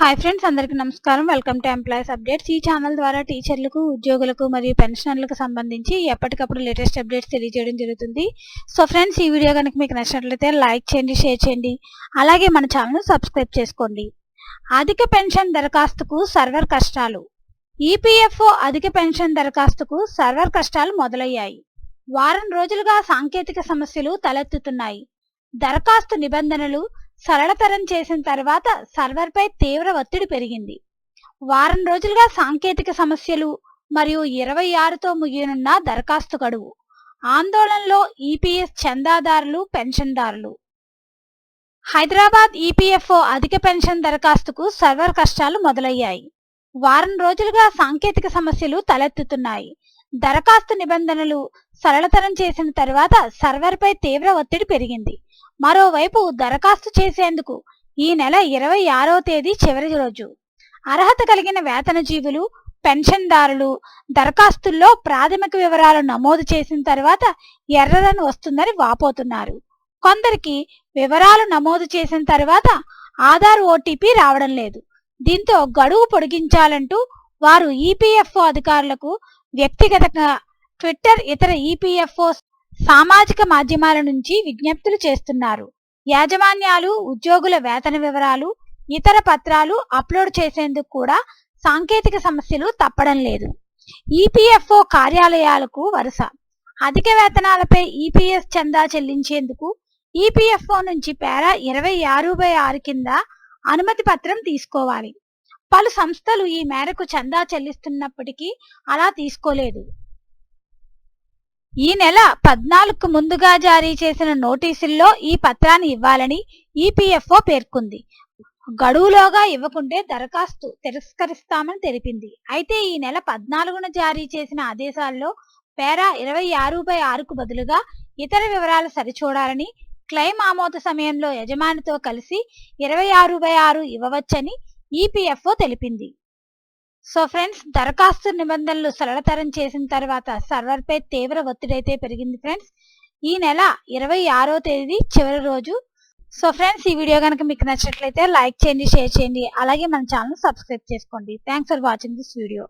Hi friends అందరికీ నమస్కారం. Welcome to employees updates ఈ ఛానల్ ద్వారా టీచర్లకు ఉద్యోగులకు మరియు పెన్షనర్లకు సంబంధించి ఎప్పటికప్పుడు లేటెస్ట్ అప్డేట్స్ తెలియజేయడం జరుగుతుంది. సో ఫ్రెండ్స్ ఈ వీడియో కనుక మీకు నచ్చినట్లయితే లైక్ చేయండి షేర్ చేయండి. అలాగే మన ఛానల్ సబ్స్క్రైబ్ చేసుకోండి. అధిక పెన్షన్ దరఖాస్తుకు సర్వర్ కష్టాలు. ఈపీఎఫ్ఓ అధిక పెన్షన్ దరఖాస్తుకు సర్వర్ కష్టాలు మొదలయ్యాయి. వారం రోజులుగా సాంకేతిక సమస్యలు తలెత్తుతున్నాయి. దరఖాస్తు నిబంధనలు సరళతరం చేసిన తర్వాత సర్వర్పై తీవ్ర ఒత్తిడి పెరిగింది. వారం రోజులుగా సాంకేతిక సమస్యలు మరియు ఇరవై ఆరుతో ముగియనున్న దరఖాస్తు గడువు. ఆందోళనలో ఈపీఎస్ చందాదారులు పెన్షన్దారులు. హైదరాబాద్ ఈపీఎఫ్ఓ అధిక పెన్షన్ దరఖాస్తుకు సర్వర్ కష్టాలు మొదలయ్యాయి. వారం రోజులుగా సాంకేతిక సమస్యలు తలెత్తుతున్నాయి. దరఖాస్తు నిబంధనలు సరళతరం చేసిన తర్వాత సర్వర్పై తీవ్ర ఒత్తిడి పెరిగింది. మరోవైపు దరఖాస్తు చేసేందుకు ఈ నెల ఇరవై ఆరో తేదీ చివరి రోజు. అర్హత కలిగిన వేతనజీవులు పెన్షన్దారులు దరఖాస్తుల్లో ప్రాథమిక వివరాలు నమోదు చేసిన తర్వాత ఎర్రరని వస్తుందని వాపోతున్నారు. కొందరికి వివరాలు నమోదు చేసిన తర్వాత ఆధార్ ఓటీపీ రావడం లేదు. దీంతో గడువు పొడిగించాలంటూ వారు ఈపీఎఫ్ఓ అధికారులకు వ్యక్తిగతంగా ట్విట్టర్ ఇతర ఈపీఎఫ్ఓ సామాజిక మాధ్యమాల నుంచి విజ్ఞప్తులు చేస్తున్నారు. యాజమాన్యాలు ఉద్యోగుల వేతన వివరాలు ఇతర పత్రాలు అప్లోడ్ చేసేందుకు కూడా సాంకేతిక సమస్యలు తప్పడం లేదు. ఈపీఎఫ్ఓ కార్యాలయాలకు వరుస. అధిక వేతనాలపై ఈపీఎస్ చందా చెల్లించేందుకు ఈపీఎఫ్ఓ నుంచి పేరా ఇరవై ఆరు బై ఆరు కింద అనుమతి పత్రం తీసుకోవాలి. పలు సంస్థలు ఈ మేరకు చందా చెల్లిస్తున్నప్పటికీ అలా తీసుకోలేదు. ఈ నెల పద్నాలుగుకు ముందుగా జారీ చేసిన నోటీసుల్లో ఈ పత్రాన్ని ఇవ్వాలని ఈపీఎఫ్ఓ పేర్కొంది. గడువులోగా ఇవ్వకుంటే దరఖాస్తు తిరస్కరిస్తామని తెలిపింది. అయితే ఈ నెల పద్నాలుగున జారీ చేసిన ఆదేశాల్లో పేరా ఇరవై ఆరు బై ఆరుకు బదులుగా ఇతర వివరాలు సరిచూడాలని క్లెయిమ్ ఆమోద సమయంలో యజమానితో కలిసి ఇరవై ఆరు బై ఆరు ఇవ్వవచ్చని ఈపీఎఫ్ఓ తెలిపింది. సో ఫ్రెండ్స్ దరఖాస్తు నిబంధనలు సరళతరం చేసిన తర్వాత సర్వర్పై తీవ్ర ఒత్తిడి అయితే పెరిగింది ఫ్రెండ్స్ ఈ నెల ఇరవై ఆరో తేదీ చివరి రోజు. సో ఫ్రెండ్స్ ఈ వీడియో కనుక మీకు నచ్చినట్లయితే లైక్ చేయండి షేర్ చేయండి. అలాగే మన ఛానల్ సబ్స్క్రైబ్ చేసుకోండి. Thanks for watching this video